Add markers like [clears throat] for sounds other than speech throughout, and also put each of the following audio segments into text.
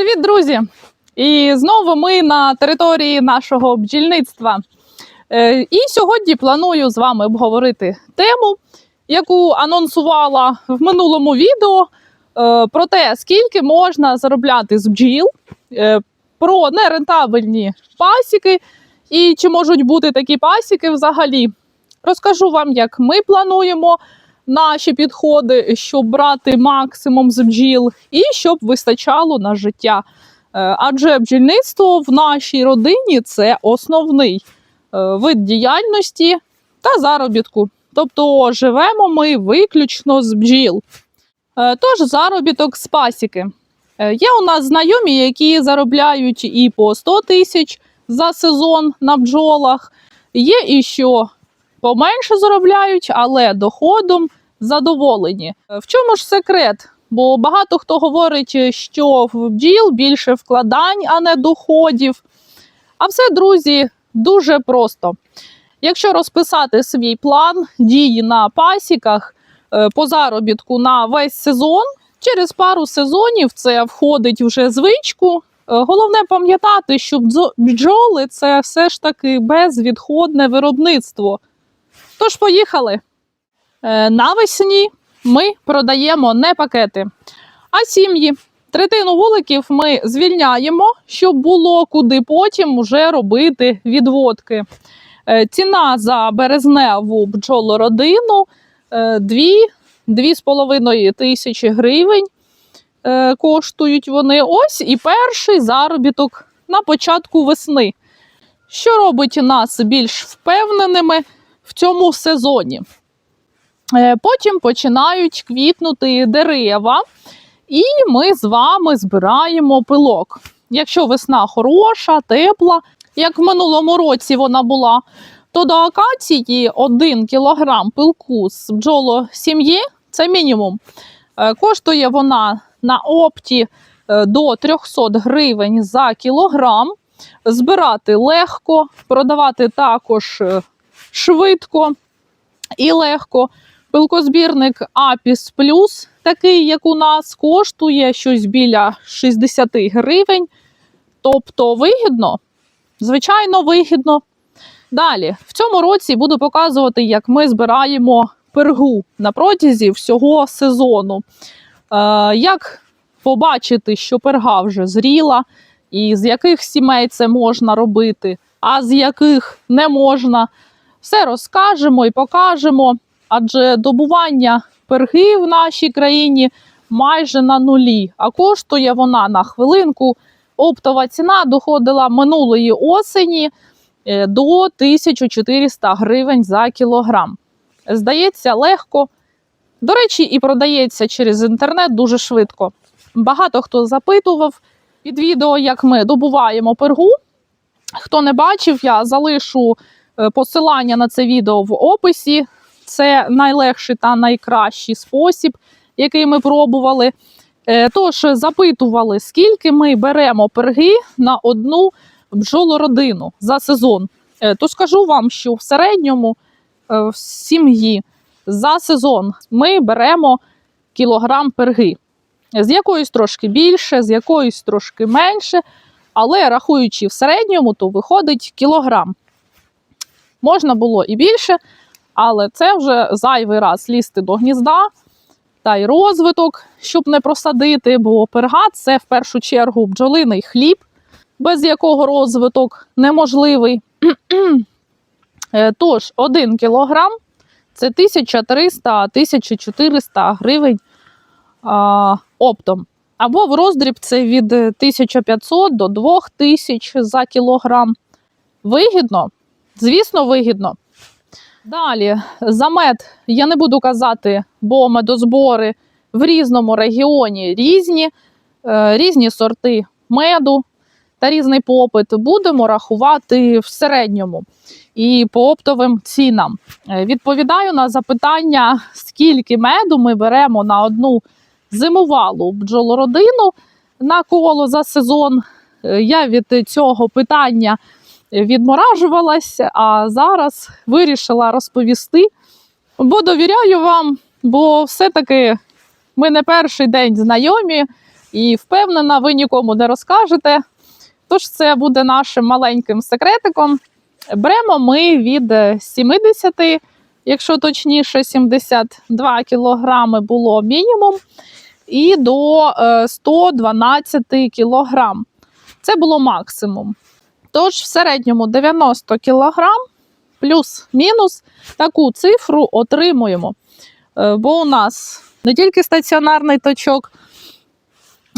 Привіт, друзі! І знову ми на території нашого бджільництва. Е, І сьогодні планую з вами обговорити тему, яку анонсувала в минулому відео е, про те, скільки можна заробляти з бджіл, е, про нерентабельні пасіки і чи можуть бути такі пасіки взагалі. Розкажу вам, як ми плануємо наші підходи, щоб брати максимум з бджіл, і щоб вистачало на життя. Е, Адже бджільництво в нашій родині це основний е, вид діяльності та заробітку. Тобто живемо ми виключно з бджіл. Е, Тож заробіток з пасіки. Є у нас знайомі, які заробляють і по 100 тисяч за сезон на бджолах. Є і що поменше заробляють, але доходом задоволені. Е, В чому ж секрет? Бо багато хто говорить, е, що в бджіл більше вкладань, а не доходів. А все, друзі, дуже просто. Якщо розписати свій план дії на пасіках е, по заробітку на весь сезон, через пару сезонів це входить вже звичку. Головне пам'ятати, що бджоли це все ж таки безвідходне виробництво. Тож поїхали. Е, Навесні ми продаємо не пакети, а сім'ї. Третину вуликів ми звільняємо, щоб було куди потім уже робити відводки. Е, Ціна за березневу бджолородину е, 2-2,5 тисячі гривень е, коштують вони. Ось і перший заробіток на початку весни, що робить нас більш впевненими в цьому сезоні. Е, Потім починають квітнути дерева, і ми з вами збираємо пилок. Якщо весна хороша, тепла, як в минулому році вона була, то до акації 1 кг пилку з бджолосім'ї це мінімум. Е, Коштує вона на опті е, до 300 гривень за кілограм. Збирати легко, продавати також швидко і легко. Пилкозбірник Апіс Плюс, такий, як у нас, коштує щось біля 60 гривень. Тобто вигідно, звичайно, вигідно. Далі, в цьому році буду показувати, як ми збираємо пергу на протязі всього сезону. Е, як побачити, що перга вже зріла, і з яких сімей це можна робити, а з яких не можна. Все розкажемо і покажемо адже добування перги в нашій країні майже на нулі, а коштує вона на хвилинку. Оптова ціна доходила минулої осені е, до 1400 гривень за кілограм. Здається, легко. До речі, і продається через інтернет дуже швидко. Багато хто запитував під відео, як ми добуваємо пергу. Хто не бачив, я залишу е, посилання на це відео в описі це найлегший та найкращий спосіб, який ми пробували. Е, Тож запитували, скільки ми беремо перги на одну бджолородину за сезон. Е, То скажу вам, що в середньому е, в сім'ї за сезон ми беремо кілограм перги. З якоїсь трошки більше, з якоїсь трошки менше, але рахуючи в середньому, то виходить кілограм. Можна було і більше, але це вже зайвий раз лізти до гнізда та й розвиток, щоб не просадити, бо перга це в першу чергу бджолиний хліб, без якого розвиток неможливий. [clears throat] Е, Тож, 1 кілограм це 1300-1400 гривень а, оптом. Або в роздріб це від 1500 до 2000 за кілограм. Вигідно? Звісно, вигідно. Далі, за мед я не буду казати, бо медозбори в різному регіоні різні, е, різні сорти меду та різний попит. Будемо рахувати в середньому і по оптовим цінам. Е, Відповідаю на запитання, скільки меду ми беремо на одну зимувалу бджолородину на коло за сезон. Е, Я від цього питання відморажувалася, а зараз вирішила розповісти. Бо довіряю вам, бо все-таки ми не перший день знайомі. І впевнена, ви нікому не розкажете. Тож це буде нашим маленьким секретиком. Беремо ми від е, 70, якщо точніше, 72 кілограми було мінімум, і до е, 112 кілограм. Це було максимум. Тож в середньому 90 кілограм плюс-мінус таку цифру отримуємо. Е, Бо у нас не тільки стаціонарний точок,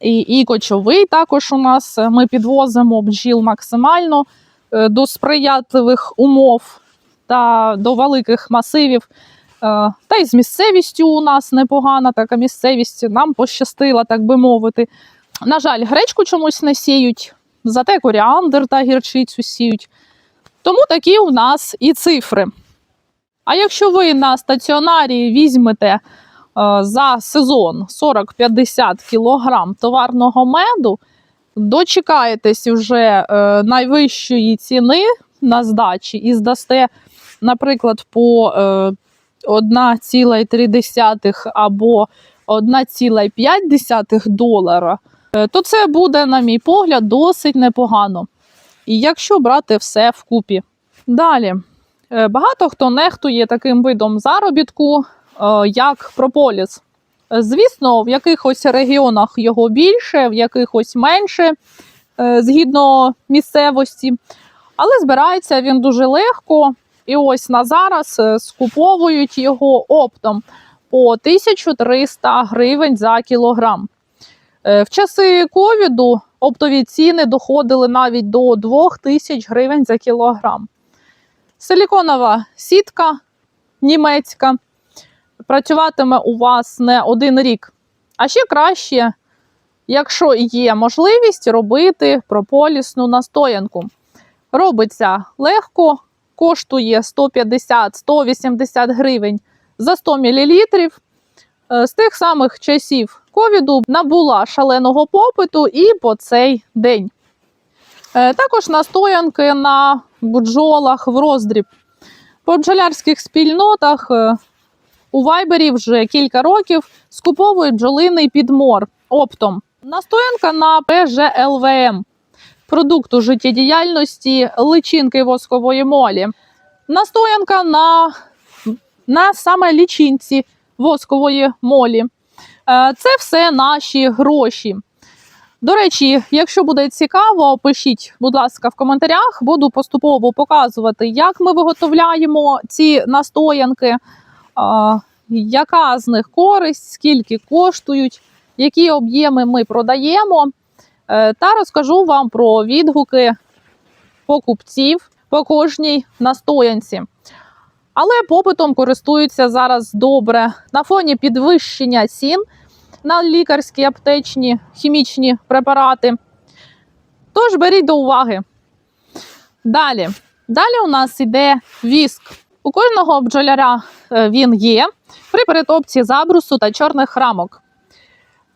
і, і кочовий також у нас. Е, Ми підвозимо бджіл максимально е, до сприятливих умов та до великих масивів. Та й з місцевістю у нас непогана така місцевість. Нам пощастила, так би мовити. На жаль, гречку чомусь не сіють, зате коріандр та гірчицю сіють. Тому такі у нас і цифри. А якщо ви на стаціонарі візьмете е, за сезон 40-50 кілограм товарного меду, дочекаєтесь вже е, найвищої ціни на здачі і здасте, наприклад, по е, 1,3 або 1,5 долара, е, то це буде, на мій погляд, досить непогано. І якщо брати все вкупі. Далі. Е, Багато хто нехтує таким видом заробітку, е, як прополіс. Е, Звісно, в якихось регіонах його більше, в якихось менше, е, згідно місцевості. Але збирається він дуже легко. І ось на зараз е, скуповують його оптом по 1300 гривень за кілограм. Е, В часи ковіду оптові ціни доходили навіть до 2000 гривень за кілограм. Силіконова сітка німецька працюватиме у вас не один рік. А ще краще, якщо є можливість робити прополісну настоянку. Робиться легко, коштує 150-180 гривень за 100 мл. З тих самих часів ковіду набула шаленого попиту і по цей день. Е, Також настоянки на бджолах в роздріб. По бджолярських спільнотах е, у Вайбері вже кілька років скуповують бджолиний підмор оптом. Настоянка на ПЖЛВМ продукту життєдіяльності личинки воскової молі. Настоянка на, на саме лічинці воскової молі. Е, Це все наші гроші. До речі, якщо буде цікаво, пишіть, будь ласка, в коментарях. Буду поступово показувати, як ми виготовляємо ці настоянки, яка з них користь, скільки коштують, які об'єми ми продаємо. Е, Та розкажу вам про відгуки покупців по кожній настоянці. Але попитом користуються зараз добре на фоні підвищення цін на лікарські, аптечні, хімічні препарати. Тож беріть до уваги. Далі. Далі у нас йде віск. У кожного бджоляря е, він є при перетопці забрусу та чорних рамок.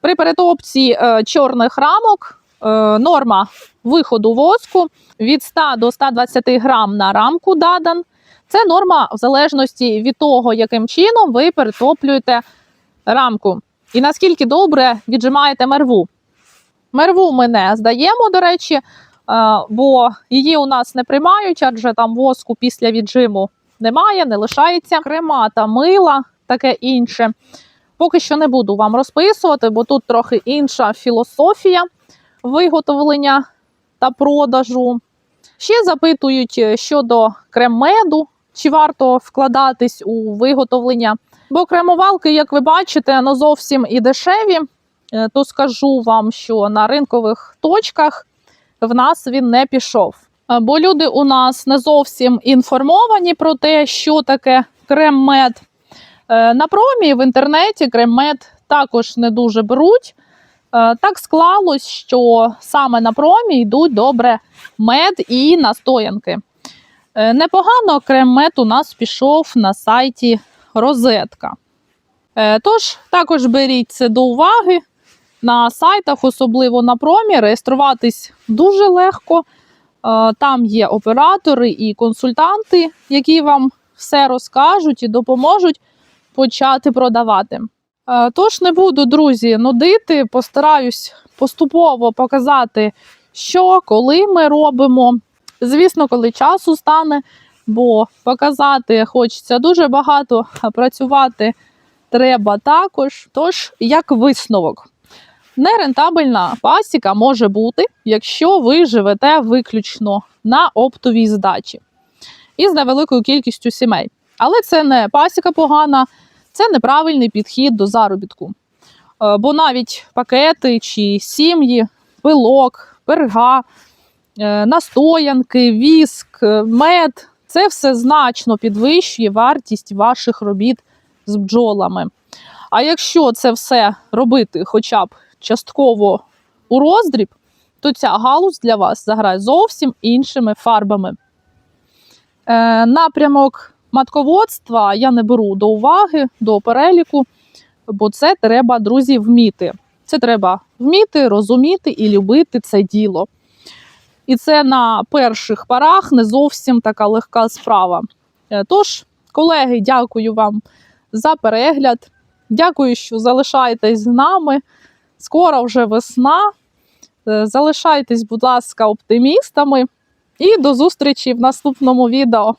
При перетопці е, чорних рамок е, норма виходу воску від 100 до 120 грам на рамку дадан. Це норма в залежності від того, яким чином ви перетоплюєте рамку. І наскільки добре віджимаєте мерву. Мерву ми не здаємо, до речі, е, бо її у нас не приймають, адже там воску після віджиму немає, не лишається. Крема та мила, таке інше. Поки що не буду вам розписувати, бо тут трохи інша філософія виготовлення та продажу. Ще запитують е, щодо крем-меду, чи варто вкладатись у виготовлення. Бо кремувалки, як ви бачите, ну зовсім і дешеві. Е, То скажу вам, що на ринкових точках в нас він не пішов. Е, Бо люди у нас не зовсім інформовані про те, що таке крем-мед. Е, На промі в інтернеті крем-мед також не дуже беруть. Так склалось, що саме на промі йдуть добре мед і настоянки. Е, Непогано крем-мед у нас пішов на сайті Розетка. Е, Тож, також беріть це до уваги. На сайтах, особливо на промі, реєструватись дуже легко. Е, Там є оператори і консультанти, які вам все розкажуть і допоможуть почати продавати. Тож не буду, друзі, нудити, постараюсь поступово показати, що коли ми робимо. Звісно, коли часу стане, бо показати хочеться дуже багато, а працювати треба також. Тож, як висновок, нерентабельна пасіка може бути, якщо ви живете виключно на оптовій здачі і з невеликою кількістю сімей. Але це не пасіка погана, це неправильний підхід до заробітку. Е, Бо навіть пакети чи сім'ї, пилок, перга, настоянки, віск, е, мед це все значно підвищує вартість ваших робіт з бджолами. А якщо це все робити хоча б частково у роздріб, то ця галузь для вас заграє зовсім іншими фарбами. Е, напрямок матководства я не беру до уваги, до переліку, бо це треба, друзі, вміти. Це треба вміти, розуміти і любити це діло. І це на перших парах не зовсім така легка справа. Е, Тож, колеги, дякую вам за перегляд. Дякую, що залишаєтесь з нами. Скоро вже весна. Е, Залишайтесь, будь ласка, оптимістами. І до зустрічі в наступному відео.